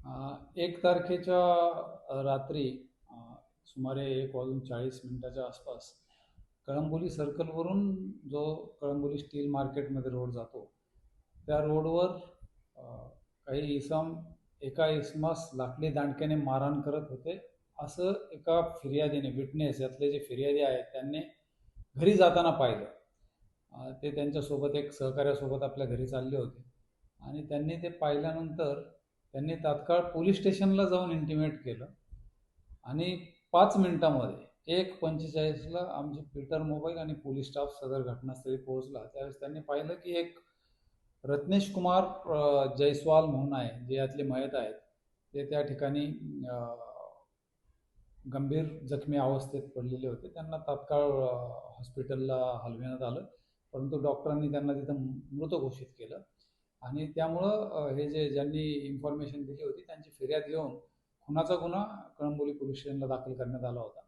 एक तारखेच्या रात्री सुमारे एक वाजून चाळीस मिनिटाच्या आसपास कळंबोली सर्कलवरून जो कळंबोली स्टील मार्केटमध्ये रोड जातो त्या रोडवर काही इसम एका इसमास लाकडी दांडक्याने मारहाण करत होते. असं एका फिर्यादीने विटनेस यातले जे फिर्यादी आहेत त्यांनी घरी जाताना पाहिलं. ते त्यांच्यासोबत एक सहकार्यासोबत आपल्या घरी चालले होते. आणि त्यांनी ते पाहिल्यानंतर त्यांनी तात्काळ पोलीस स्टेशनला जाऊन इंटिमेट केलं. आणि पाच मिनिटामध्ये एक पंचेचाळीसला आमचे पीटर मोबाईल आणि पोलीस स्टाफ सदर घटनास्थळी पोहोचला. त्यावेळेस त्यांनी पाहिलं की एक रत्नेश कुमार जयस्वाल म्हणून आहे जे यातले मयत आहेत ते त्या ठिकाणी गंभीर जखमी अवस्थेत पडलेले होते. त्यांना तात्काळ हॉस्पिटलला हलविण्यात आलं. परंतु डॉक्टरांनी त्यांना तिथं मृत घोषित केलं. आणि त्यामुळं हे जे ज्यांनी इन्फॉर्मेशन दिली होती त्यांची फिर्याद घेऊन खुनाचा गुन्हा कळंबोली पोलीस स्टेशनला दाखल करण्यात आला होता.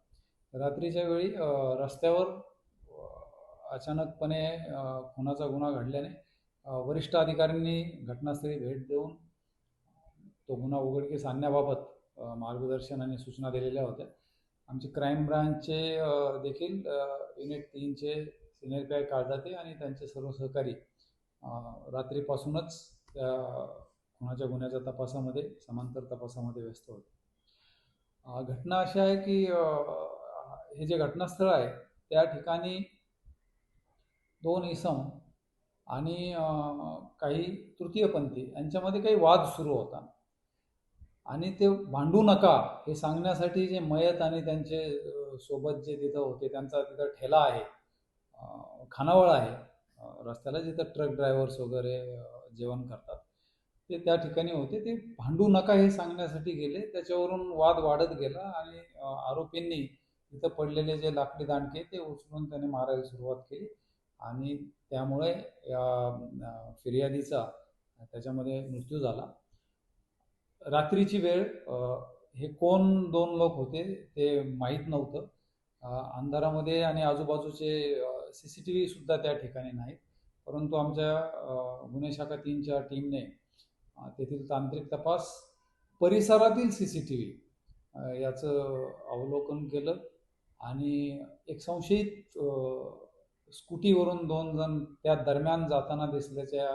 रात्रीच्या वेळी रस्त्यावर अचानकपणे खुनाचा गुन्हा घडल्याने वरिष्ठ अधिकाऱ्यांनी घटनास्थळी भेट देऊन तो गुन्हा उघडकीस आणण्याबाबत मार्गदर्शन आणि सूचना दिलेल्या होत्या. आमचे क्राईम ब्रांचचे देखील युनिट तीनचे सिनियर पी काळजाते आणि त्यांचे सर्व सहकारी रात्रीपासूनच त्या खुनाच्या गुन्ह्याच्या तपासामध्ये समांतर तपासामध्ये व्यस्त होते. घटना अशी आहे की हे जे घटनास्थळ आहे त्या ठिकाणी दोन इसम आणि काही तृतीयपंथी यांच्यामध्ये काही वाद सुरू होता. आणि ते भांडू नका हे सांगण्यासाठी जे मयत आणि त्यांचे सोबत जे तिथं होते त्यांचा तिथं ठेला आहे खानावळ आहे रस्त्याला जिथं ट्रक ड्रायव्हर्स वगैरे जेवण करतात ते त्या ठिकाणी होते. ते भांडू नका हे सांगण्यासाठी गेले. त्याच्यावरून वाद वाढत गेला आणि आरोपींनी तिथं पडलेले जे लाकडी दांडके ते उचलून त्याने मारायला सुरुवात केली. आणि त्यामुळे या फिर्यादीचा त्याच्यामध्ये मृत्यू झाला. रात्रीची वेळ हे कोण दोन लोक होते ते माहीत नव्हतं. अंधारामध्ये आणि आजूबाजूचे सी सी टी व्हीसुद्धा त्या ठिकाणी नाहीत. परंतु आमच्या गुन्हे शाखा तीनच्या टीमने तेथील तांत्रिक तपास परिसरातील सी सी टी व्ही याचं अवलोकन केलं आणि एक संशयित स्कूटीवरून दोन जण त्या दरम्यान जाताना दिसल्याच्या